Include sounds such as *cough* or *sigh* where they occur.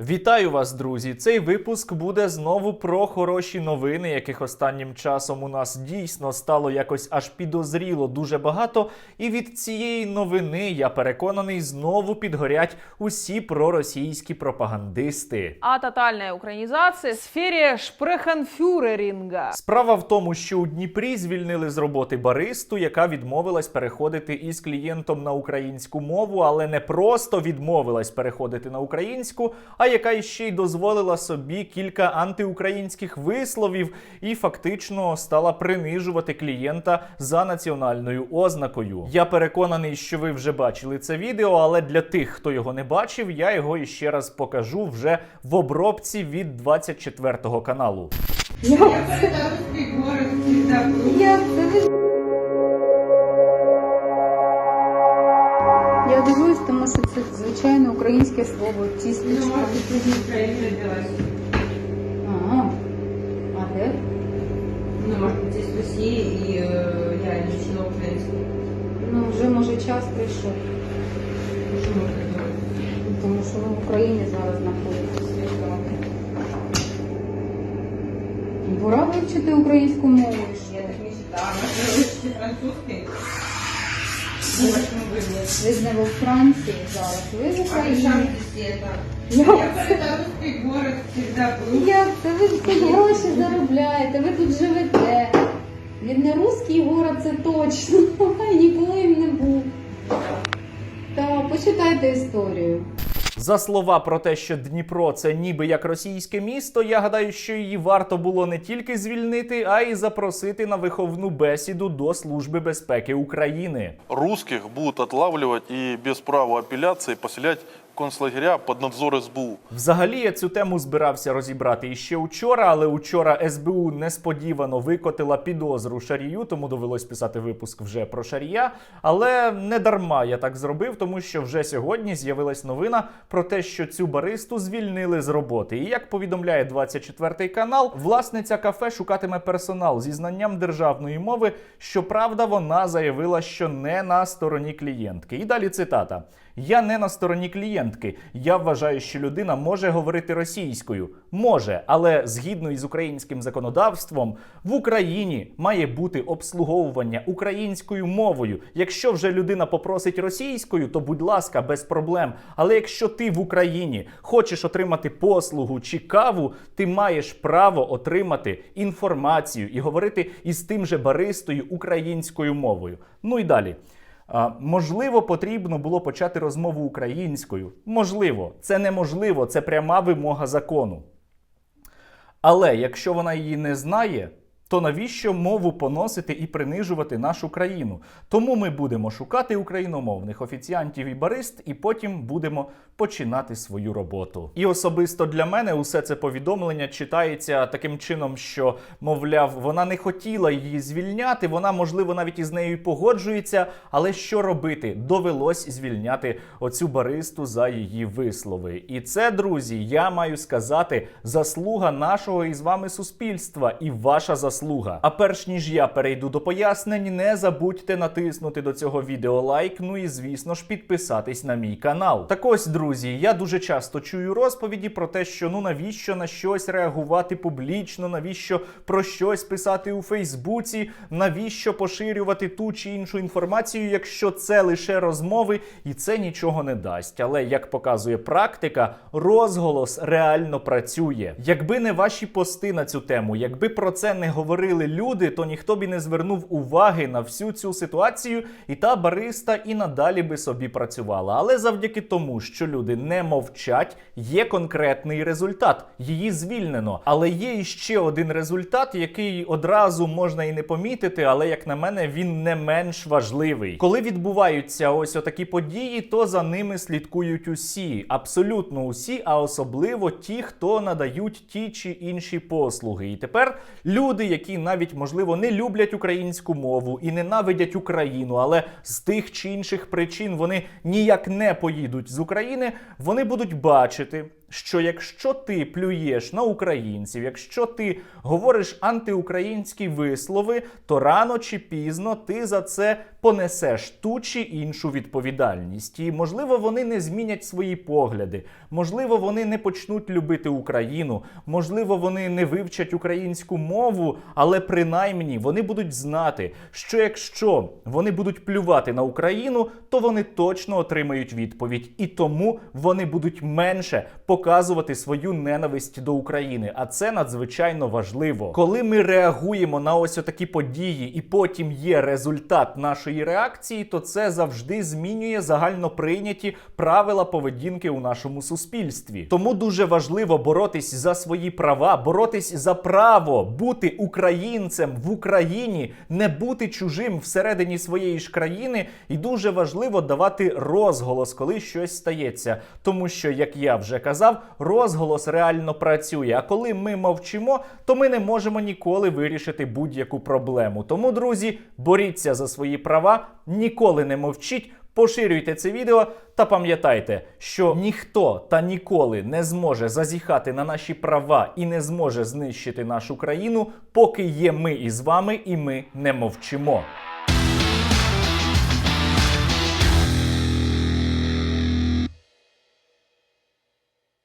Вітаю вас, друзі! Цей випуск буде знову про хороші новини, яких останнім часом у нас дійсно стало якось аж підозріло дуже багато. І від цієї новини я переконаний, знову підгорять усі проросійські пропагандисти. о тотальной украинизации в сфере шпрехенфюреринга. Справа в тому, що у Дніпрі звільнили з роботи баристу, яка відмовилась переходити із клієнтом на українську мову, але не просто відмовилась переходити на українську, а яка ще й дозволила собі кілька антиукраїнських висловів і фактично стала принижувати клієнта за національною ознакою. Я переконаний, що ви вже бачили це відео, але для тих, хто його не бачив, я його іще раз покажу вже в обробці від 24 каналу. Я Я дивлюсь, тому що це звичайне українське слово Ну, тістечко. может, ты не в Украине родилась. Ага. А де? Ну, может быть, здесь в России, и э, я не учила украинский. Ну, вже може час прийшов. Почему ты думаешь? Ну, Тому що ви в Україні зараз знаходитесь. Пора вивчити українську мову. Я так не считаю. *laughs* Можно Ви ж не во Франції зараз, ви в А Україні. причем здесь это? Як Я це? это русский город всегда был. Як це? Ви тут гроші заробляєте, ви тут живете. Він не русський город, це точно. *laughs* І ніколи їм не був. Так, почитайте історію. За слова про те, що Дніпро це ніби як російське місто, я гадаю, що її варто було не тільки звільнити, а й запросити на виховну бесіду до Служби безпеки України. Русських будуть відлавлювати і без права апеляції поселять в концлагеря под надзор СБУ. Взагалі я цю тему збирався розібрати іще учора, але учора СБУ несподівано викотила підозру Шарію, тому довелось писати випуск вже про Шарія. Але не дарма я так зробив, тому що вже сьогодні з'явилась новина про те, що цю баристу звільнили з роботи. І як повідомляє 24 канал, власниця кафе шукатиме персонал зі знанням державної мови. Щоправда, вона заявила, що не на стороні клієнтки. І далі цитата. Я не на стороні клієнтки. Я вважаю, що людина може говорити російською. Може, але згідно із українським законодавством в Україні має бути обслуговування українською мовою. Якщо вже людина попросить російською, то будь ласка, без проблем. Але якщо ти в Україні хочеш отримати послугу чи каву, ти маєш право отримати інформацію і говорити із тим же баристою українською мовою. Ну і далі. Можливо, потрібно було почати розмову українською. Можливо, це неможливо, це пряма вимога закону. Але якщо вона її не знає, то навіщо мову поносити і принижувати нашу країну? Тому ми будемо шукати україномовних офіціантів і барист, і потім будемо починати свою роботу. І особисто для мене усе це повідомлення читається таким чином, що, мовляв, вона не хотіла її звільняти, вона, можливо, навіть із нею погоджується. Але що робити? Довелось звільняти оцю баристу за її вислови. І це, друзі, я маю сказати, заслуга нашого із вами суспільства і ваша заслуга. А перш ніж я перейду до пояснень, не забудьте натиснути до цього відео лайк, ну і звісно ж підписатись на мій канал. Так ось, друзі, я дуже часто чую розповіді про те, що ну навіщо на щось реагувати публічно, навіщо про щось писати у Фейсбуці, навіщо поширювати ту чи іншу інформацію, якщо це лише розмови і це нічого не дасть. Але як показує практика, розголос реально працює. Якби не ваші пости на цю тему, якби про це не говорили люди, то ніхто б і не звернув уваги на всю цю ситуацію, і та бариста і надалі би собі працювала. Але завдяки тому, що люди не мовчать, є конкретний результат. Її звільнено. Але є іще один результат, який одразу можна і не помітити, але як на мене, він не менш важливий. Коли відбуваються ось отакі події, то за ними слідкують усі, абсолютно усі, а особливо ті, хто надають ті чи інші послуги. І тепер люди, які навіть можливо не люблять українську мову і ненавидять Україну, але з тих чи інших причин вони ніяк не поїдуть з України, вони будуть бачити, що якщо ти плюєш на українців, якщо ти говориш антиукраїнські вислови, то рано чи пізно ти за це понесеш ту чи іншу відповідальність. І можливо, вони не змінять свої погляди, можливо, вони не почнуть любити Україну, можливо, вони не вивчать українську мову, але принаймні вони будуть знати, що якщо вони будуть плювати на Україну, то вони точно отримають відповідь, і тому вони будуть менше показувати свою ненависть до України. А це надзвичайно важливо. Коли ми реагуємо на ось такі події, і потім є результат нашої реакції, то це завжди змінює загально прийняті правила поведінки у нашому суспільстві. Тому дуже важливо боротись за свої права, боротись за право бути українцем в Україні, не бути чужим всередині своєї ж країни, і дуже важливо давати розголос, коли щось стається. Тому що, як я вже казав, розголос реально працює. А коли ми мовчимо, то ми не можемо ніколи вирішити будь-яку проблему. Тому, друзі, боріться за свої права, ніколи не мовчіть. Поширюйте це відео та пам'ятайте, що ніхто та ніколи не зможе зазіхати на наші права і не зможе знищити нашу країну, поки є ми із вами, і ми не мовчимо.